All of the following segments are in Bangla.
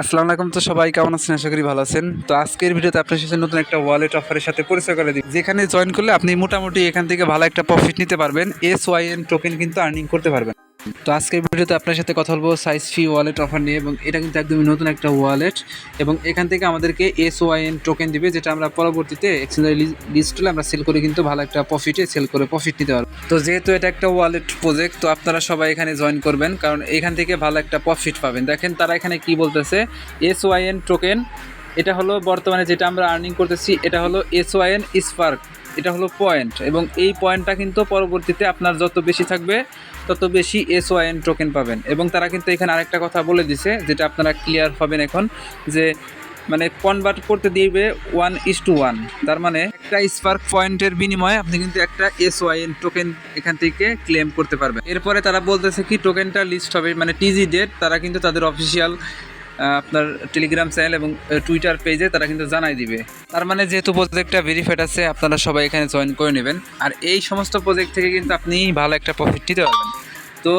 আসসালামু আলাইকুম। তো সবাই কেমন আছেন? আশা করি ভালো আছেন। তো আজকের ভিডিওতে আপনার সাথে নতুন একটা ওয়ালেট অফারের সাথে পরিচয় করে দিই। যেখানে জয়েন করলে আপনি মোটামুটি এখান থেকে ভালো একটা প্রফিট নিতে পারবেন। এস ওয়াই এন টোকেন কিন্তু আর্নিং করতে পারবেন। তো আজকের ভিডিওতে আপনার সাথে কথা বলব সাইজ ফি ওয়ালেট অফার নিয়ে এবং এটা কিন্তু একদমই নতুন একটা ওয়ালেট এবং এখান থেকে আমাদেরকে এস ওয়াইএন টোকেন দিবে, যেটা আমরা পরবর্তীতে এক্সচেঞ্জের লিস্ট হলে আমরা সেল করে কিন্তু ভালো একটা প্রফিটে সেল করে প্রফিট নিতে পারব। তো যেহেতু এটা একটা ওয়ালেট প্রজেক্ট তো আপনারা সবাই এখানে জয়েন করবেন কারণ এখান থেকে ভালো একটা প্রফিট পাবেন। দেখেন তারা এখানে কি বলতেছে এস ওয়াইএন টোকেন এটা হলো বর্তমানে যেটা আমরা আর্নিং করতেছি, এটা হলো এস ওয়াইএন স্পার্ক এটা হলো পয়েন্ট এবং এই পয়েন্টটা কিন্তু পরবর্তীতে আপনার যত বেশি থাকবে, তত বেশি এস ওয়াইএন টোকেন পাবেন। এবং তারা কিন্তু এখানে আরেকটা কথা বলে দিছে, যেটা আপনারা ক্লিয়ার হবেন এখন, যে মানে কনভার্ট করতে দিবে ওয়ান ইস টু ওয়ান তার মানে একটা স্পার্ক পয়েন্টের বিনিময়ে আপনি কিন্তু একটা এস ওয়াইএন টোকেন এখান থেকে ক্লেম করতে পারবেন। এরপরে তারা বলতেছে কি টোকেনটা লিস্ট হবে মানে টিজি ডেট তারা কিন্তু তাদের অফিসিয়াল আপনার টেলিগ্রাম চ্যানেল এবং টুইটার পেজে তারা কিন্তু জানাই দিবে। তার মানে যেহেতু প্রজেক্টটা ভেরিফাইড আছে, আপনারা সবাই এখানে জয়েন করে নেবেন। আর এই সমস্ত প্রজেক্ট থেকে কিন্তু আপনি ভালো একটা প্রফিট দিতে পারবেন। তো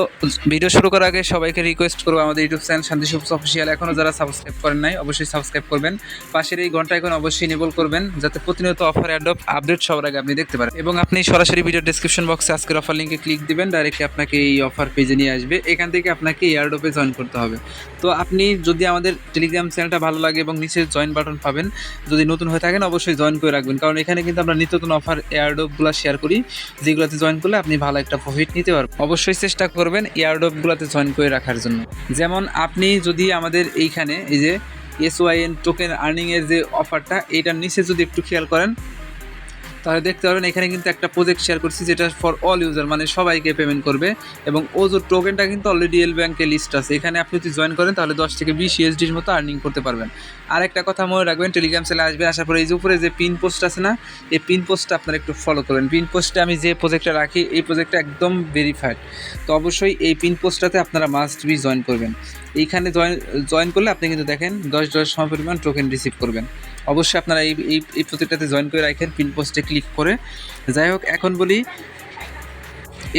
ভিডিও শুরু করার আগে সবাইকে রিকোয়েস্ট করব আমাদের YouTube channel Shanti soup official এখনও যারা সাবস্ক্রাইব করেন নাই, অবশ্যই সাবস্ক্রাইব করবেন। পাশের এই ঘণ্টা এখন অবশ্যই নিবল করবেন, যাতে প্রতিনিয়ত অফার অ্যাডপ আপডেট সবার আগে আপনি দেখতে পারেন। এবং আপনি সরাসরি ভিডিও ডিসক্রিপশন বক্সে আজকের অফার লিঙ্কে ক্লিক দিবেন ডাইরেক্টলি আপনাকে এই অফার পেজে নিয়ে আসবে। এখান থেকে আপনাকে এয়ারডোপে জয়েন করতে হবে। তো আপনি যদি আমাদের টেলিগ্রাম চ্যানেলটা ভালো লাগে এবং নিচে জয়েন বাটন পাবেন, যদি নতুন হয়ে থাকেন, অবশ্যই জয়েন করে রাখবেন। কারণ এখানে কিন্তু আমরা নিত্য নতুন অফার এয়ারডোপগুলো শেয়ার করি। যেগুলোতে জয়েন করলে আপনি ভালো একটা প্রফিট নিতে পারবেন। অবশ্যই চেষ্টা করবেন এয়ারডপগুলোতে জয়েন করে রাখার জন্য। যেমন আপনি যদি আমাদের এইখানে এই যে এস ওয়াইএন টোকেন আর্নিংয়ের যে অফারটা এইটার নিচে যদি একটু খেয়াল করেন তাহলে দেখতে পারবেন, এখানে কিন্তু একটা প্রজেক্ট শেয়ার করছি, যেটা ফর অল ইউজার মানে সবাইকে পেমেন্ট করবে। এবং ও যে টোকেনটা কিন্তু অলরেডি এল ব্যাংকে লিস্ট আছে। এখানে আপনি যদি জয়েন করেন, তাহলে দশ থেকে বিশ ইউএসডির মতো আর্নিং করতে পারবেন। আর একটা কথা মনে রাখবেন টেলিগ্রাম সেলে আসবেন আসার পরে এই যে উপরে যে পিন পোস্ট আছে না, এই পিন পোস্টটা আপনারা একটু ফলো করবেন পিন পোস্টে আমি যে প্রজেক্টটা রাখি, এই প্রজেক্টটা একদম ভেরিফাইড তো অবশ্যই এই পিন পোস্টটাতে আপনারা মাস্ট বি জয়েন করবেন। এইখানে জয়েন জয়েন করলে আপনি কিন্তু দেখেন দশ দশ সম পরিমাণ টোকেন রিসিভ করবেন। অবশ্যই আপনারা এই এই প্রতিটাতে জয়েন করে রাখেন পিন পোস্টে ক্লিক করে। যাই হোক, এখন বলি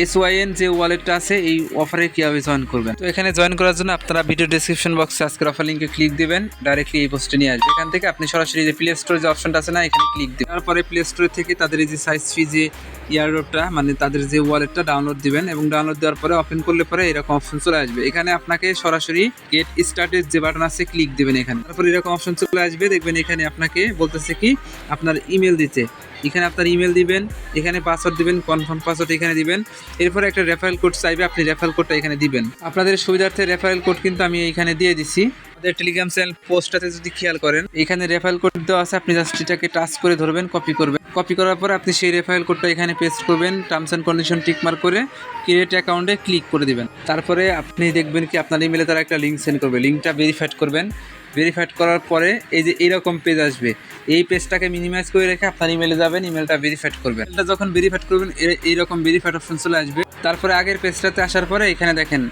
এস ওয়াইএন যে ওয়ালেটটা আছে, এই অফারে কীভাবে জয়েন করবেন? তো এখানে জয়েন করার জন্য আপনারা ভিডিও ডিসক্রিপশন বক্সে আজকের অফার লিঙ্কে ক্লিক দেবেন ডাইরেক্টলি এই পোস্টে নিয়ে আসবে এখান থেকে আপনি সরাসরি যে প্লে স্টোরে যে অপশনটা আছে না, এখানে ক্লিক দেবেন। তারপরে প্লে স্টোর থেকে তাদের এই যে সাইজ ফি যে ইয়ারডপটা মানে তাদের যে ওয়ালেটটা ডাউনলোড দিবেন এবং ডাউনলোড দেওয়ার পরে ওপেন করলে পরে এরকম অপশন চলে আসবে। এখানে আপনাকে সরাসরি গেট স্টার্টের যে বাটন আছে ক্লিক দিবেন এখানে। তারপরে এরকম অপশন চলে আসবে, দেখবেন এখানে আপনাকে বলতেছে কি, আপনার ইমেল দিতে। এখানে আপনার ইমেল দিবেন, এখানে পাসওয়ার্ড দিবেন কনফার্ম পাসওয়ার্ড এখানে দিবেন। এরপরে একটা রেফারেল কোড চাইবে, আপনি রেফারেল কোডটা এখানে দিবেন। আপনাদের সুবিধার্থে রেফারেল কোড কিন্তু আমি এইখানে দিয়ে দিচ্ছি আমাদের টেলিগ্রাম চ্যানেল পোস্টটাতে যদি খেয়াল করেন, এখানে রেফারেল কোড দেওয়া আছে, আপনি জাস্ট এটাকে টাচ করে ধরবেন কপি করবেন। কপি করার পর আপনি সেই রেফারেল কোডটা এখানে পেস্ট করবেন terms and condition tick mark করে ক্রিয়েট অ্যাকাউন্টে ক্লিক করে দিবেন। তারপরে আপনি দেখবেন কি আপনার ইমেলে তারা একটা লিঙ্ক সেন্ড করবে। লিঙ্কটা ভেরিফাইড করবেন। ভেরিফাইড করার পরে এই যে এইরকম পেজ আসবে, এই পেজটাকে মিনিমাইজ করে রেখে আপনার ইমেলে যাবেন ইমেলটা ভেরিফাইড করবেন। এটা যখন ভেরিফাইড করবেন এইরকম ভেরিফাইড অপশন চলে আসবে। তারপরে আগের পেজটাতে আসার পরে এখানে দেখেন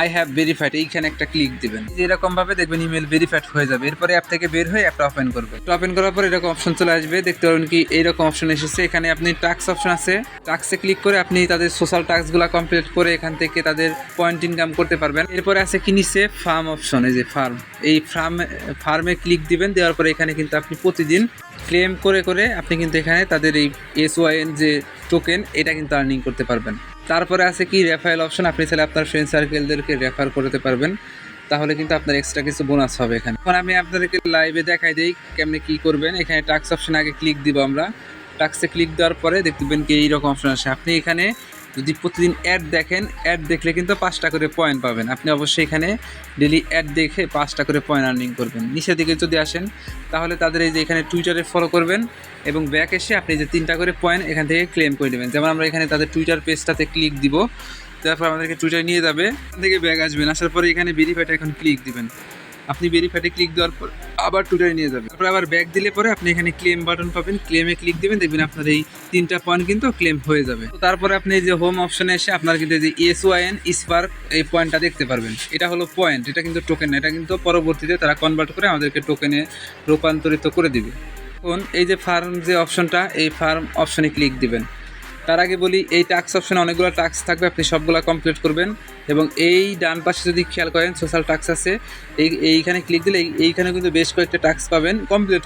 আই হ্যাভ ভেরিফাইড এইখানে একটা ক্লিক দিবেন। এরকম ভাবে দেখবেন ইমেল ভেরিফাইড হয়ে যাবে। এরপরে অ্যাপ থেকে বের হয়ে অ্যাপটা ওপেন করবে ওপেন করার পর এরকম অপশন চলে আসবে। দেখতে পারবেন কি এইরকম অপশন এসেছে। এখানে আপনি টাক্স অপশন আছে। টাক্সে ক্লিক করে আপনি তাদের সোশ্যাল টাস্কগুলো কমপ্লিট করে এখান থেকে তাদের পয়েন্ট ইনকাম করতে পারবেন। এরপরে আছে কি নিচে? ফার্ম অপশন এই যে ফার্ম এই ফার্ম ফার্মে ক্লিক দিবেন, দেওয়ার পরে এখানে কিন্তু আপনি প্রতিদিন ক্লেম করে করে আপনি কিন্তু এখানে তাদের এই এস ওয়াইএন যে টোকেন এটা কিন্তু আর্নিং করতে পারবেন। তারপরে আছে কি রেফারেল অপশন আপনি চাইলে আপনার ফ্রেন্ড সার্কেলদেরকে রেফার করতে পারবেন। তাহলে কিন্তু আপনার এক্সট্রা কিছু বোনাস হবে এখানে। এখন আমি আপনাদেরকে লাইভে দেখাই দিই কেমনে কি করবেন। এখানে টাক্স অপশন আগে ক্লিক দিব আমরা। টাক্সে ক্লিক দেওয়ার পরে দেখতে দেখবেন কি এইরকম অপশন আসে। আপনি এখানে যদি প্রতিদিন অ্যাড দেখেন অ্যাড দেখলে কিন্তু পাঁচটা করে পয়েন্ট পাবেন। আপনি অবশ্যই এখানে ডেলি অ্যাড দেখে পাঁচটা করে পয়েন্ট আর্নিং করবেন। নিচের দিকে যদি আসেন, তাহলে তাদের এই যে এখানে টুইটারে ফলো করবেন এবং ব্যাক এসে আপনি যে তিনটা করে পয়েন্ট এখান থেকে ক্লেম করে নেবেন যেমন আমরা এখানে তাদের টুইটার পেজটাতে ক্লিক দিব, তারপর আমাদেরকে টুইটার নিয়ে যাবে, এখান থেকে ব্যাগ আসবেন। আসার পরে এখানে ভেরিফাইটা এখন ক্লিক দিবেন। আপনি ভেরিফাইটে ক্লিক দেওয়ার পর আবার টুইটারে নিয়ে যাবেন। তারপরে আবার ব্যাক দিলে পরে আপনি এখানে ক্লেম বাটন পাবেন। ক্লেমে ক্লিক দিবেন, দেখবেন আপনার এই তিনটা পয়েন্ট কিন্তু ক্লেম হয়ে যাবে। তারপরে আপনি যে হোম অপশনে এসে আপনার কিন্তু যে এস ওয়াইএন স্পার্ক এই পয়েন্টটা দেখতে পারবেন। এটা হলো পয়েন্ট এটা কিন্তু টোকেন না, এটা কিন্তু পরবর্তীতে তারা কনভার্ট করে আমাদেরকে টোকেনে রূপান্তরিত করে দিবে। এখন এই যে ফার্ম যে অপশনটা এই ফার্ম অপশনে ক্লিক দিবেন। তার আগে বলি, এই টাস্ক অপশনে অনেকগুলো টাস্ক থাকবে, আপনি সবগুলো কমপ্লিট করবেন এবং এই ডান পাশে যদি খেয়াল করেন সোশ্যাল টাস্ক আছে, এই, এইখানে ক্লিক দিলে এই- এইখানে কিন্তু বেশ কয়েকটা টাস্ক পাবেন কমপ্লিট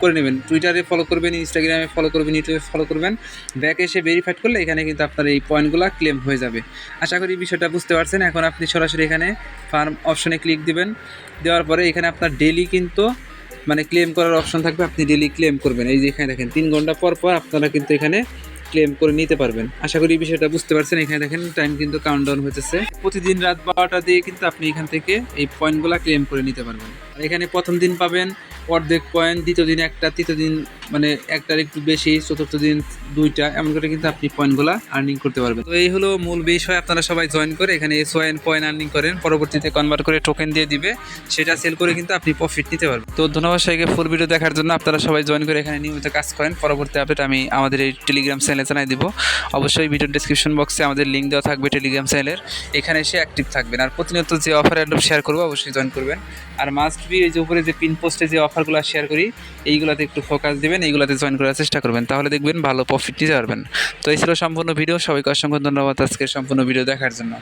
করে নেবেন। টুইটারে ফলো করবেন ইনস্টাগ্রামে ফলো করবেন ইউটিউবে ফলো করবেন ব্যাকে এসে ভেরিফাইড করলে এখানে কিন্তু আপনার এই পয়েন্টগুলো ক্লেম হয়ে যাবে। আশা করি বিষয়টা বুঝতে পারছেন, এখন আপনি সরাসরি এখানে ফার্ম অপশনে ক্লিক দিবেন, দেওয়ার পরে এখানে আপনার ডেলি কিন্তু মানে ক্লেম করার অপশন থাকবে, আপনি ডেলি ক্লেম করবেন। এই যে এখানে দেখেন, তিন ঘণ্টা পর পর আপনারা কিন্তু এখানে ক্লেম করে নিতে পারবেন। আশা করি বিষয়টা বুঝতে পারছেন। এখানে দেখেন টাইম কিন্তু কাউন্টডাউন হয়েছে প্রতিদিন রাত বারোটা দিয়ে কিন্তু আপনি এখান থেকে এই পয়েন্টগুলো ক্লেম করে নিতে পারবেন। আর এখানে প্রথম দিন পাবেন অর্ধেক পয়েন্ট দ্বিতীয় দিন একটা, তৃতীয় দিন মানে একটার একটু বেশি, চতুর্থ দিন দুইটা, এমন করে কিন্তু আপনি পয়েন্টগুলো আর্নিং করতে পারবেন। তো এই হলো মূল বিষয়, আপনারা সবাই জয়েন করে এখানে এস ওয়াইন পয়েন্ট আর্নিং করেন, পরবর্তীতে কনভার্ট করে টোকেন দিয়ে দিবে, সেটা সেল করে কিন্তু আপনি প্রফিট নিতে পারবেন। তো ধন্যবাদ সবাইকে ফুল ভিডিও দেখার জন্য, আপনারা সবাই জয়েন করে এখানে নিয়মিত কাজ করেন, পরবর্তী আপডেট আমি আমাদের এই টেলিগ্রাম চ্যানেলে জানাই দিব। অবশ্যই ভিডিও ডিসক্রিপশন বক্সে আমাদের লিঙ্ক দেওয়া থাকবে টেলিগ্রাম চ্যানেলের এখানে এসে অ্যাক্টিভ থাকবেন। আর প্রতিনিয়ত যে অফার অ্যাডপ শেয়ার করব, অবশ্যই জয়েন করবেন। আর মাস্ট বি এই যে উপরে যে পিন পোস্টে যে অফারগুলো শেয়ার করি, এইগুলোতে একটু ফোকাস দেবেন এইগুলোতে জয়েন করার চেষ্টা করবেন। তাহলে দেখবেন ভালো প্রফিট নিতে পারবেন। তো এই ছিল সম্পূর্ণ ভিডিও সবাইকে অসংখ্য ধন্যবাদ আজকের সম্পূর্ণ ভিডিও দেখার জন্য।